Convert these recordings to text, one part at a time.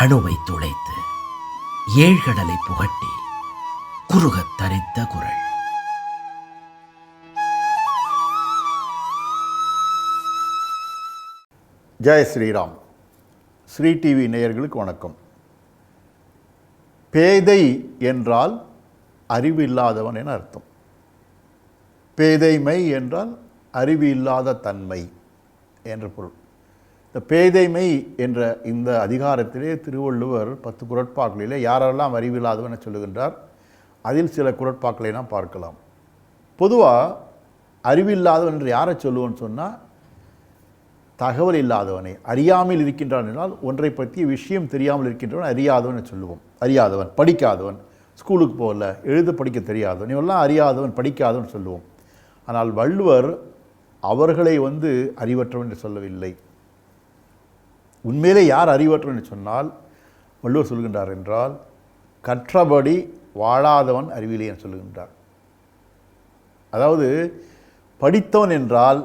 அணுவை துளைத்து ஏழ்கடலை புகட்டி குறுகத் தரித்த குரல். ஜெய் ஸ்ரீராம். ஸ்ரீ டிவி நேயர்களுக்கு வணக்கம். பேதை என்றால் அறிவு இல்லாதவன் என அர்த்தம். பேதைமை என்றால் அறிவு இல்லாத தன்மை என்ற பொருள். இந்த பேதைமை என்ற இந்த அதிகாரத்திலே திருவள்ளுவர் பத்து குரட்பாக்களிலே யாரெல்லாம் அறிவில்லாதவன் என சொல்லுகின்றார் அதில் சில குரட்பாக்களை நாம் பார்க்கலாம். பொதுவாக அறிவில்லாதவன் என்று யாரை சொல்லுவோன்னு சொன்னால் தகவல் இல்லாதவனை அறியாமல் இருக்கின்றான் என்றால் ஒன்றை பற்றிய விஷயம் தெரியாமல் இருக்கின்றவன் அறியாதவன் சொல்லுவோம். அறியாதவன் படிக்காதவன் ஸ்கூலுக்கு போகல எழுத படிக்க தெரியாதவன் இவெல்லாம் அறியாதவன் படிக்காதவன் சொல்லுவோம். ஆனால் வள்ளுவர் அவர்களை வந்து அறிவற்றவன் என்று சொல்லவில்லை. உண்மையிலே யார் அறிவற்றவன் என்று சொன்னால் வள்ளுவர் சொல்கின்றார் என்றால் கற்றபடி வாழாதவன் அறிவிலே என்று சொல்லுகின்றார் அதாவது படித்தவன் என்றால்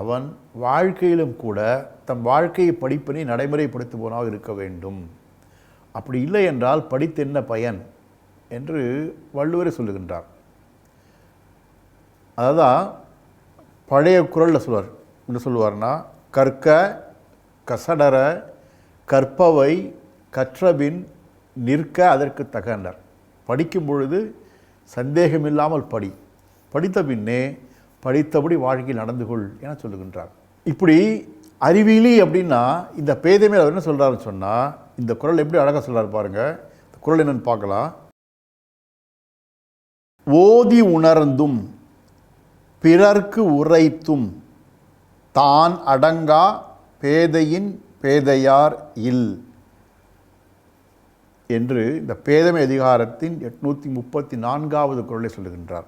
அவன் வாழ்க்கையிலும் கூட தன் வாழ்க்கையை படிப்பினை நடைமுறைப்படுத்துபவனாக இருக்க வேண்டும். அப்படி இல்லை என்றால் படித்து என்ன பயன் என்று வள்ளுவரே சொல்லுகின்றார். அதான் பழைய குரலில் சொல்வார். என்ன சொல்லுவார்னா கற்க கசடர கற்பவை கற்றபின் நிற்க அதற்கு தகனர் படிக்கும் பொழுது சந்தேகமில்லாமல் படி. படித்த பின்னே படித்தபடி வாழ்க்கையில் நடந்து கொள் என சொல்லுகின்றார். இப்படி அறிவியலி அப்படின்னா இந்த பேதைமையில் அவர் என்ன சொல்கிறாருன்னு சொன்னால் இந்த குரல் எப்படி அழகாக சொல்கிறார் பாருங்கள் இந்த குரல் என்னென்னு பார்க்கலாம். ஓதி உணர்ந்தும் பிறர்க்கு உரைத்தும் தான் அடங்கா பேதையின் பேதையார் இல் என்று இந்த பேதமை அதிகாரத்தின் எட்நூற்றி முப்பத்தி நான்காவது குரலை சொல்லுகின்றார்.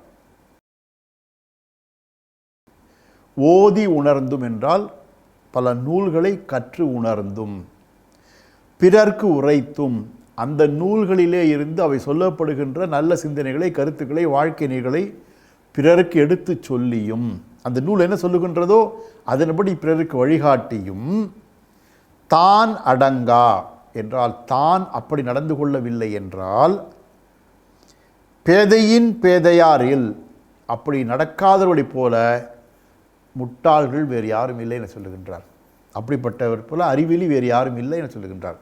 ஓதி உணர்ந்தும் என்றால் பல நூல்களை கற்று உணர்ந்தும் பிறர்க்கு உரைத்தும் அந்த நூல்களிலே இருந்து அவை சொல்லப்படுகின்ற நல்ல சிந்தனைகளை கருத்துக்களை வாழ்க்கை நெறிகளை பிறருக்கு எடுத்து சொல்லியும். அந்த நூல் என்ன சொல்லுகின்றதோ அதன்படி பிறருக்கு வழிகாட்டியும் தான் அடங்கா என்றால் தான் அப்படி நடந்து கொள்ளவில்லை என்றால் பேதையின் பேதையாரில் அப்படி நடக்காதவரை போல முட்டாள்கள் வேறு யாரும் இல்லை என சொல்லுகின்றார். அப்படிப்பட்டவர் போல அறிவிலி வேறு யாரும் இல்லை என சொல்லுகின்றார்.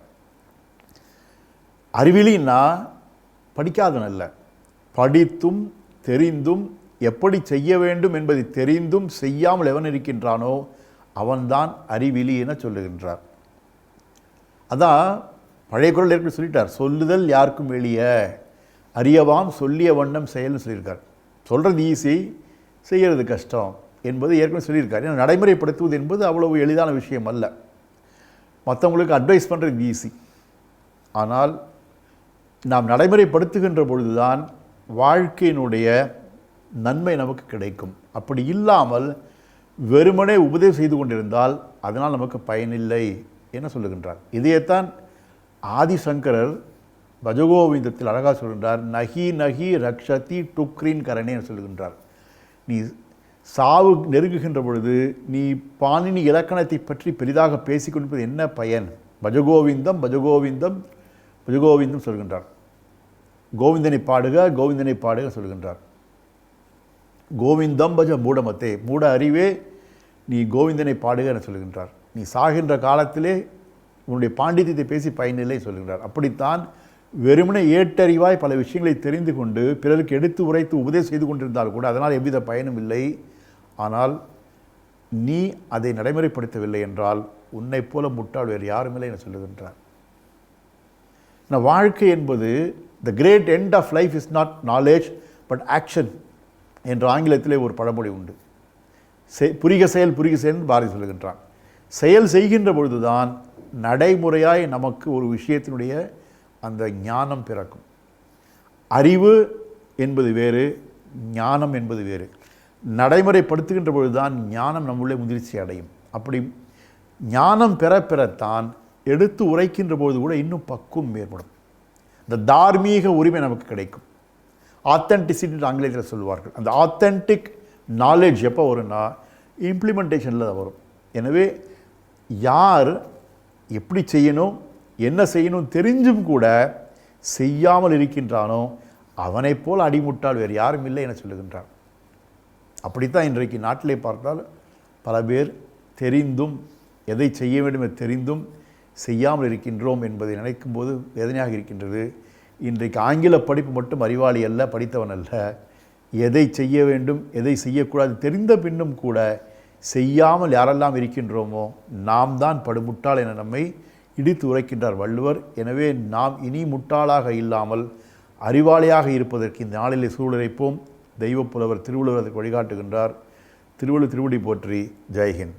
அறிவிலின்னா படிக்காதவன் அல்ல. படித்தும் தெரிந்தும் எப்படி செய்ய வேண்டும் என்பதை தெரிந்தும் செய்யாமல் எவன் இருக்கின்றானோ அவன்தான் அறிவிலி என சொல்லுகின்றார். அதான் பழைய குரல் ஏற்கனவே சொல்லிட்டார். சொல்லுதல் யாருக்கும் எளிய. அறியவாம் சொல்லிய வண்ணம் செயல்னு சொல்லியிருக்கார். சொல்கிறது ஈஸி செய்கிறது கஷ்டம் என்பது ஏற்கனவே சொல்லியிருக்கார். ஏன்னா நடைமுறைப்படுத்துவது என்பது அவ்வளவு எளிதான விஷயம் அல்ல. மற்றவங்களுக்கு அட்வைஸ் பண்ணுறது ஈஸி ஆனால் நாம் நடைமுறைப்படுத்துகின்ற பொழுதுதான் வாழ்க்கையினுடைய நன்மை நமக்கு கிடைக்கும். அப்படி இல்லாமல் வெறுமனே உபதேசம் செய்து கொண்டிருந்தால் அதனால் நமக்கு பயனில்லை என சொல்லுகின்றார். இதையத்தான் ஆதிசங்கரர் பஜகோவிந்தத்தில் அழகாக சொல்கின்றார். நகி நகி ரக்ஷதி டுக்ரீன் கரணே என சொல்லுகின்றார். நீ சாவு நெருங்குகின்ற பொழுது நீ பாணினி இலக்கணத்தை பற்றி பெரிதாக பேசிக்கொண்டிருப்பது என்ன பயன்? பஜகோவிந்தம் பஜகோவிந்தம் பஜகோவிந்தம் சொல்கின்றார். கோவிந்தனை பாடுக கோவிந்தனை பாடுக சொல்கின்றார். கோவிந்தம் பஜ மூடமத்தே மூட அறிவே நீ கோவிந்தனை பாடுக என சொல்கின்றார். நீ சாகின்ற காலத்திலே உன்னுடைய பாண்டித்தியத்தை பேசி பயனில்லை சொல்கின்றார். அப்படித்தான் வெறுமனே ஏட்டறிவாய் பல விஷயங்களை தெரிந்து கொண்டு பிறருக்கு எடுத்து உரைத்து உபதேசம் செய்து கொண்டிருந்தால் கூட அதனால் எவ்வித பயனும் இல்லை. ஆனால் நீ அதை நடைமுறைப்படுத்தவில்லை என்றால் உன்னைப் போல முட்டாள் வேறு யாரும் இல்லை என சொல்லுகின்றார். நான் வாழ்க்கை என்பது the great end of life is not knowledge but action என்ற ஆங்கிலத்திலே ஒரு பழமொழி உண்டு. செய் புரிக செயல் புரிக செயல் பாரதி சொல்லுகின்றான். செயல் செய்கின்ற பொழுதுதான் நடைமுறையாய் நமக்கு ஒரு விஷயத்தினுடைய அந்த ஞானம் பிறக்கும். அறிவு என்பது வேறு ஞானம் என்பது வேறு. நடைமுறைப்படுத்துகின்ற பொழுதுதான் ஞானம் நம்முள்ளே முதிர்ச்சி அடையும். அப்படி ஞானம் பெற பெறத்தான் எடுத்து உரைக்கின்ற பொழுது கூட இன்னும் பக்குவம் ஏற்படும். இந்த தார்மீக உரிமை நமக்கு கிடைக்கும். ஆத்தென்டிசிட்டி ஆங்கிலத்தில் சொல்லுவார்கள். அந்த ஆத்தென்டிக் நாலேஜ் எப்போ வரும்னா இம்ப்ளிமெண்டேஷனில் தான் வரும். எனவே யார் எப்படி செய்யணும் என்ன செய்யணும் தெரிஞ்சும் கூட செய்யாமல் இருக்கின்றானோ அவனைப் போல் அடிமுட்டால் வேறு யாரும் இல்லை என சொல்லுகின்றான். அப்படித்தான் இன்றைக்கு நாட்டிலே பார்த்தால் பல பேர் தெரிந்தும் எதை செய்ய வேண்டும் தெரிந்தும் செய்யாமல் இருக்கின்றோம் என்பதை நினைக்கும்போது வேதனையாக இருக்கின்றது. இன்றைக்கு ஆங்கில படிப்பு மட்டும் அறிவாளி அல்ல படித்தவன் அல்ல. எதை செய்ய வேண்டும் எதை செய்யக்கூடாது தெரிந்த பின்னும் கூட செய்யாமல் யாரெல்லாம் இருக்கின்றோமோ நாம் தான் படுமுட்டாள் என நம்மை இடித்து உரைக்கின்றார் வள்ளுவர். எனவே நாம் இனி முட்டாளாக இல்லாமல் அறிவாளியாக இருப்பதற்கு இந்த நாளிலே சூழலைப்போம் தெய்வப் புலவர் திருவள்ளுவர் அதற்கு வழிகாட்டுகின்றார். திருவள்ளுவர் திருவடி போற்றி. ஜெய்ஹிந்த்.